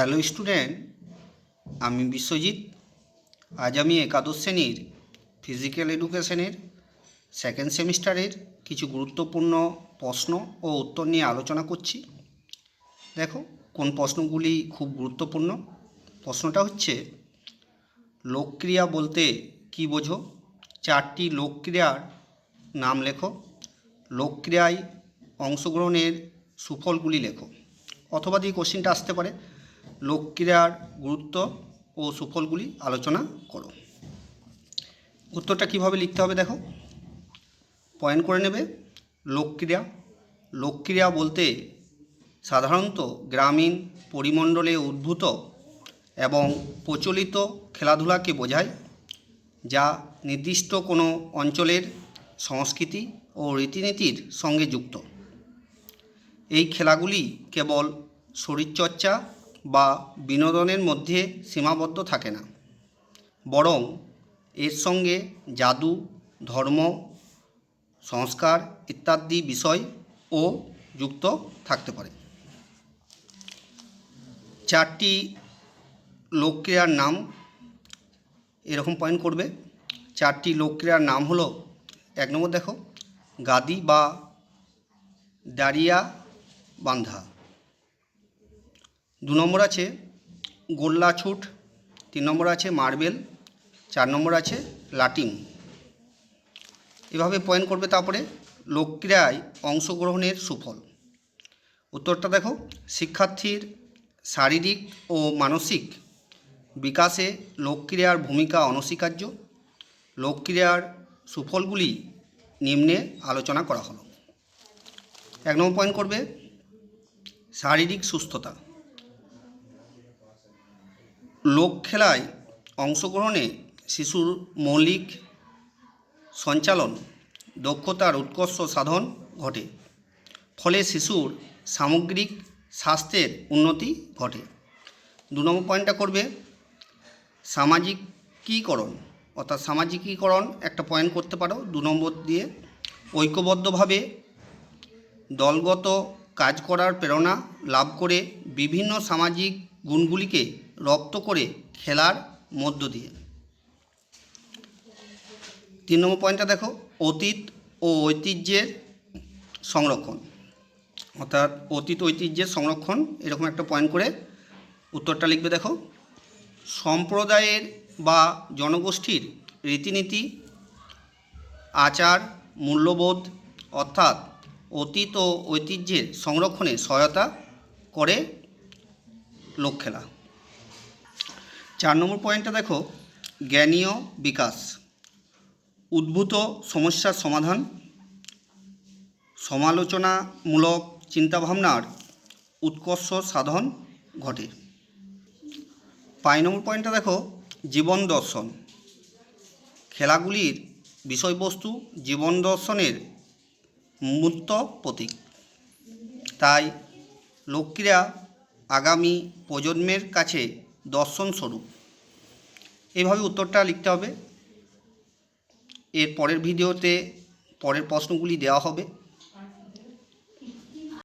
Hello student আমি বিশ্বজিৎ আজ আমি একাদশ শ্রেণির ফিজিক্যাল এডুকেশনের সেকেন্ড সেমিস্টারের কিছু গুরুত্বপূর্ণ প্রশ্ন ও উত্তর নিয়ে আলোচনা করছি। দেখো, কোন প্রশ্নগুলি খুব গুরুত্বপূর্ণ? প্রশ্নটা হচ্ছে, লোকক্রিয়া বলতে কি বোঝো? চারটি লোকক্রিয়ার নাম লেখো। লোকক্রিয়ায় অংশগ্রহণের সুফলগুলি লেখো। অথবা দিয়ে কোশ্চিনটা আসতে পারে। লোকক্রিয়ার গুরুত্ব ও সুফলগুলি আলোচনা করো। উত্তরটা কীভাবে লিখতে হবে দেখো? পয়েন্ট করে নেবে। লোকক্রিয়া লোকক্রিয়া বলতে সাধারণত গ্রামীণ পরিমণ্ডলে উদ্ভূত এবং প্রচলিত খেলাধুলাকে বোঝায়, যা নির্দিষ্ট কোনো অঞ্চলের সংস্কৃতি ও রীতিনীতির সঙ্গে যুক্ত। এই খেলাগুলি কেবল শরীরচর্চা বা বিনোদনের মধ্যে সীমাবদ্ধ থাকে না। বরং এর সঙ্গে জাদু, ধর্ম, সংস্কার ইত্যাদি বিষয় ও যুক্ত থাকতে পারে। চারটি লোকক্রিয়ার নাম এরকম পয়েন্ট করবে। চারটি লোকক্রিয়ার নাম হলো, এক নম্বর দেখো, গাদি বা দাঁড়িয়া বান্ধা দু নম্বর আছে গোল্লা ছুট, তিন নম্বর আছে মার্বেল, চার নম্বর আছে লাটিম। এভাবে পয়েন্ট করবে তারপরে লোকক্রিয়ায় অংশগ্রহণের সুফল। উত্তরটা দেখো, শিক্ষার্থীর শারীরিক ও মানসিক বিকাশে লোকক্রিয়ার ভূমিকা অনস্বীকার্য। লোকক্রিয়ার সুফলগুলি নিম্নে আলোচনা করা হলো। এক নম্বর পয়েন্ট করবে শারীরিক সুস্থতা। লোক খেলায় অংশগ্রহণে শিশুর মৌলিক সঞ্চালন, দক্ষতার উৎকর্ষ সাধন ঘটে। ফলে শিশুর সামগ্রিক স্বাস্থ্যের উন্নতি ঘটে। দু নম্বর পয়েন্টটা করবে, সামাজিকীকরণ। অর্থাৎ সামাজিকীকরণ একটা পয়েন্ট করতে পারো, দু নম্বর দিয়ে। ঐক্যবদ্ধভাবে দলগত কাজ করার প্রেরণা লাভ করে বিভিন্ন সামাজিক গুণগুলিকে রপ্ত করে খেলার মধ্য দিয়ে। তিন নম্বর পয়েন্টটা দেখো, অতীত ও ঐতিহ্যের সংরক্ষণ। অর্থাৎ অতীত ঐতিহ্যের সংরক্ষণ, এরকম একটা পয়েন্ট করে উত্তরটা লিখবে দেখো। সম্প্রদায়ের বা জনগোষ্ঠীর রীতিনীতি, আচার, মূল্যবোধ, অর্থাৎ অতীত ও ঐতিহ্যের সংরক্ষণে সহায়তা করে লোক খেলা চার নম্বর পয়েন্টটা দেখো, জ্ঞানীয় বিকাশ, উদ্ভূত সমস্যার সমাধান, সমালোচনামূলক চিন্তাভাবনার উৎকর্ষ সাধন ঘটে। পাঁচ নম্বর পয়েন্টটা দেখো, জীবন দর্শন, খেলাগুলির বিষয়বস্তু জীবন দর্শনের মূর্ত প্রতীক। তাই লোকক্রিয়া আগামী প্রজন্মের কাছে দর্শন স্বরূপ এইভাবে উত্তরটা লিখতে হবে। এর পরের ভিডিওতে পরের প্রশ্নগুলি দেওয়া হবে।